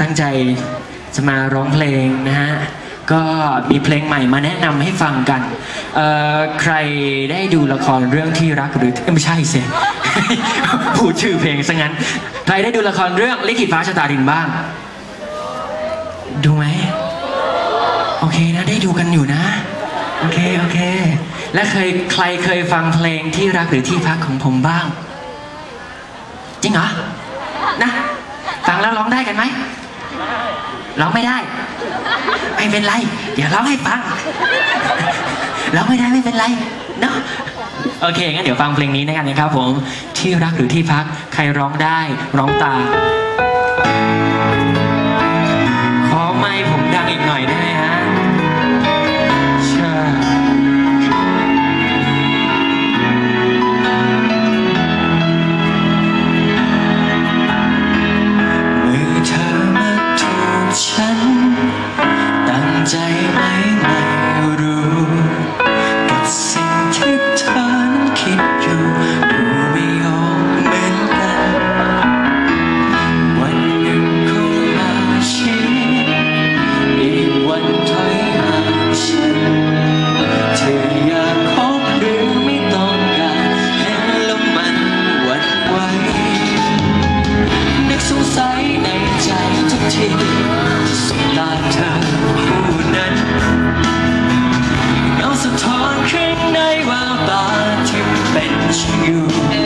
ตั้งใจจะมาร้องเพลงนะฮะ ก็มีเพลงใหม่มาแนะนำให้ฟังกันเอ่อใครได้ดูละครเรื่องที่รักหรือไม่ใช่สิ พูดชื่อเพลงซะงั้น ใครได้ดูละครเรื่องลิขิตฟ้าชะตาดินบ้าง ดูไหม โอเคนะ ได้ดูกันอยู่นะ โอเค โอเค และเคยใครเคยฟังเพลงที่รักหรือที่พักของผมบ้าง จริงเหรอ นะ ฟังแล้วร้องได้กันไหม ร้องไม่ได้ ไม่เป็นไร เดี๋ยวร้องให้ฟัง ร้องไม่ได้ไม่เป็นไรเนาะโอเคงั้นเดี๋ยวฟังเพลงนี้นะกันนะครับผม ที่รักหรือที่พักใครร้องได้ร้องตาม ทุกทีสบตาเธอผู้นั้นเงาสะท้อนข้างในแววตาที่เป็นฉันอยู่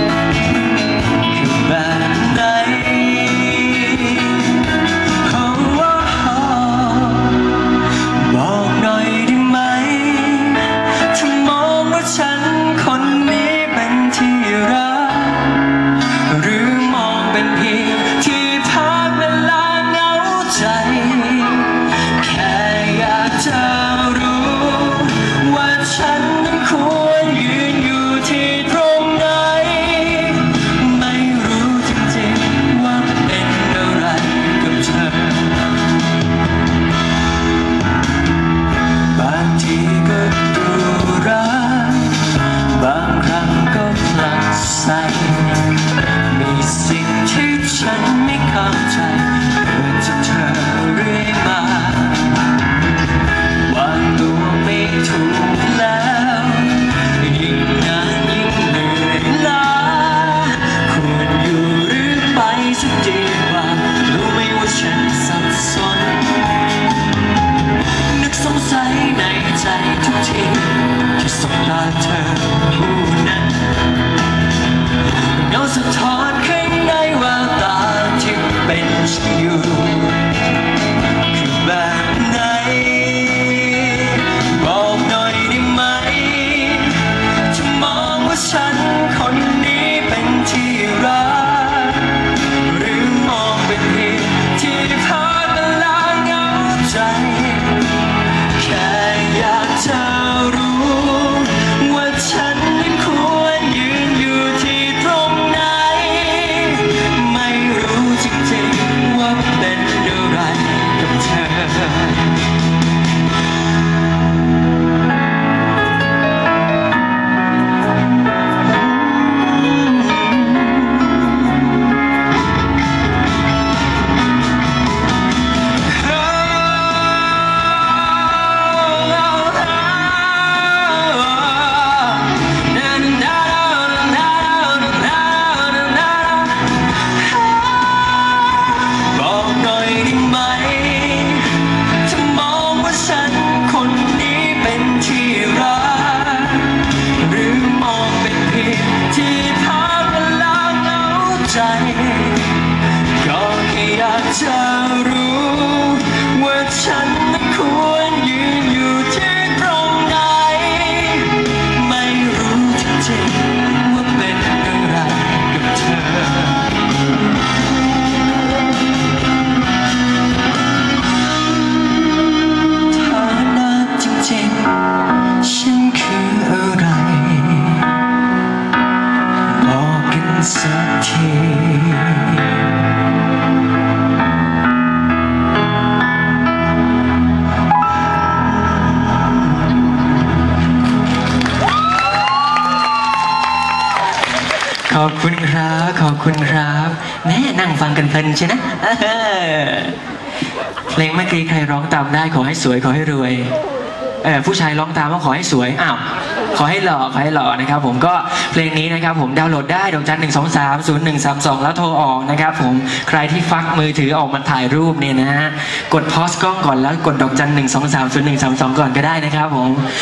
ใจ ก็แค่อยากจะรู้ว่าฉัน สักทีขอบคุณครับ ขอบคุณครับ แม่นั่งฟังกันเพลินใช่นะเออเพลงเมื่อกี้ใครร้องตามได้ขอให้สวยขอให้รวย เออผู้ชายร้องตามว่าขอให้สวย อ้าว ขอให้หล่อขอให้หล่อนะครับผมก็เพลงนี้นะครับผมดาวน์โหลดได้ดอกจันหนึ่งสองสามศูนย์หนึ่งสามสองแล้วโทรออกนะครับผมใครที่ฟักมือถือออกมาถ่ายรูปเนี่ยนะฮะกดพอสกล้องก่อนแล้วกดดอกจันหนึ่งสองสามศูนย์หนึ่งสามสองก่อนก็ได้นะครับผม